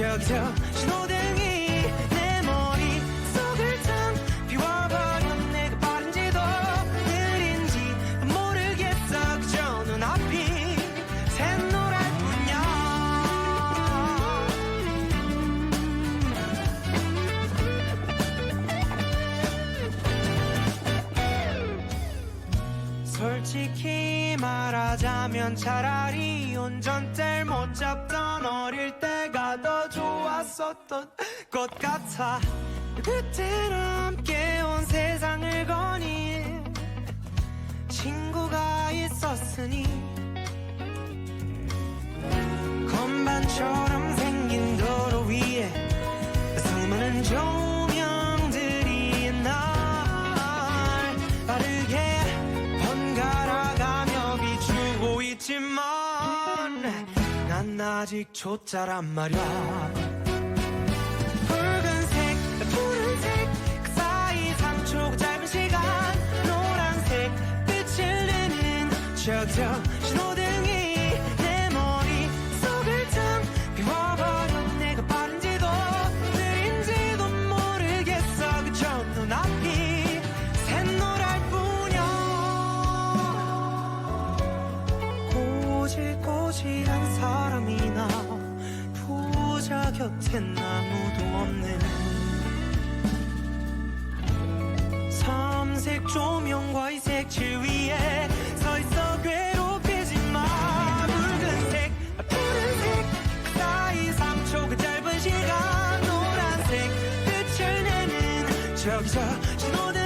저기서 신호등이 내 머릿속을 텅 비워버려 내가 빠른지도 느린지 모르겠어. 그저 눈앞이 샛노랄 뿐이야. 솔직히 말하자면 차라리 운전대를 못 잡던 어릴 더 좋았었던 것 같아. 그때는 함께 온 세상을 거니 친구가 있었으니 건반처럼 생긴 도로 위에 수많은 조명들이 날 빠르게 번갈아가며 비추고 있지만 난 아직 초짜란 말이야 저기서 신호등이 내 머릿속을 텅 비워버려 내가 빠른지도 느린지도 모르겠어. 그저 눈앞이 샛노랄 뿐이야. 꼬질꼬질한 사람이나 부자 곁엔 아무도 없는 삼색 조명과 이 저기서 신호대